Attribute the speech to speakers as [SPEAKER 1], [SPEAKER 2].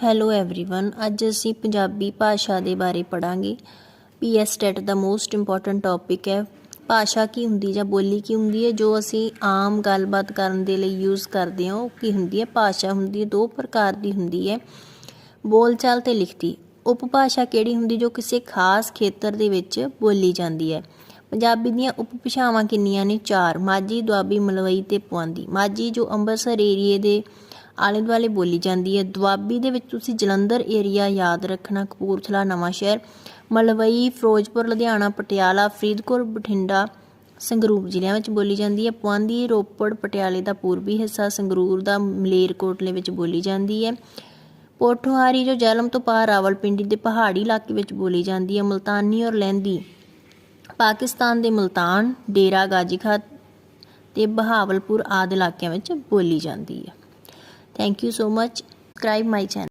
[SPEAKER 1] Hello everyone ਅੱਜ ਅਸੀਂ ਪੰਜਾਬੀ ਭਾਸ਼ਾ ਦੇ ਬਾਰੇ ਪੜਾਂਗੇ ਪੀਐਸ ਟੈਟ ਦਾ ਮੋਸਟ ਇੰਪੋਰਟੈਂਟ ਟੌਪਿਕ ਹੈ ਭਾਸ਼ਾ ਕੀ ਹੁੰਦੀ ਜਾਂ ਬੋਲੀ ਕੀ ਹੁੰਦੀ ਹੈ ਜੋ ਅਸੀਂ ਆਮ ਗੱਲਬਾਤ ਕਰਨ ਦੇ ਲਈ ਯੂਜ਼ ਕਰਦੇ ਹਾਂ ਉਹ ਕੀ ਹੁੰਦੀ ਹੈ ਭਾਸ਼ਾ ਹੁੰਦੀ ਹੈ ਦੋ ਪ੍ਰਕਾਰ ਦੀ ਹੁੰਦੀ ਹੈ ਬੋਲਚਾਲ ਤੇ ਲਿਖਤੀ ਉਪਭਾਸ਼ਾ ਕਿਹੜੀ ਹੁੰਦੀ ਜੋ ਕਿਸੇ ਖਾਸ ਖੇਤਰ ਦੇ ਵਿੱਚ ਬੋਲੀ ਜਾਂਦੀ ਹੈ ਪੰਜਾਬੀ ਦੀਆਂ ਉਪਭਾਸ਼ਾਵਾਂ ਕਿੰਨੀਆਂ ਨੇ ਚਾਰ ਮਾਝੀ ਦੁਆਬੀ ਮਲਵਈ ਤੇ ਪੁਆਂਦੀ ਮਾਝੀ ਜੋ ਅੰਮ੍ਰਿਤਸਰ ਏਰੀਏ ਦੇ ਆਲੇ ਦੁਆਲੇ ਬੋਲੀ ਜਾਂਦੀ ਹੈ। ਦੁਆਬੀ ਦੇ ਵਿੱਚ ਤੁਸੀਂ ਜਲੰਧਰ ਏਰੀਆ ਯਾਦ ਰੱਖਣਾ, ਕਪੂਰਥਲਾ ਨਵਾਂ ਸ਼ਹਿਰ ਮਲਵਈ, ਫਿਰੋਜ਼ਪੁਰ, ਲੁਧਿਆਣਾ, ਪਟਿਆਲਾ, ਫਰੀਦਕੋਟ, ਬਠਿੰਡਾ, ਸੰਗਰੂਰ ਜ਼ਿਲ੍ਹਿਆਂ ਵਿੱਚ ਬੋਲੀ ਜਾਂਦੀ ਹੈ। ਪੁਆਂਦੀ, ਰੋਪੜ, ਪਟਿਆਲੇ ਦਾ ਪੂਰਬੀ ਹਿੱਸਾ, ਸੰਗਰੂਰ ਦਾ ਮਲੇਰਕੋਟਲੇ ਵਿੱਚ ਬੋਲੀ ਜਾਂਦੀ ਹੈ। ਪੋਠੋਹਾਰੀ, ਜੋ ਜੈਲਮ ਤੋਂ ਪਾਰ ਰਾਵਲਪਿੰਡੀ ਦੇ ਪਹਾੜੀ ਇਲਾਕੇ ਵਿੱਚ ਬੋਲੀ ਜਾਂਦੀ ਹੈ, ਮਲਤਾਨੀ ਔਰ ਲਹਿੰਦੀ। ਪਾਕਿਸਤਾਨ ਦੇ ਮਲਤਾਨ, ਡੇਰਾ ਗਾਜੀ ਖਾਨ ਤੇ ਬਹਾਵਲਪੁਰ ਆਦਿ ਇਲਾਕਿਆਂ ਵਿੱਚ ਬੋਲੀ ਜਾਂਦੀ ਹੈ। Thank you so much. Subscribe my channel.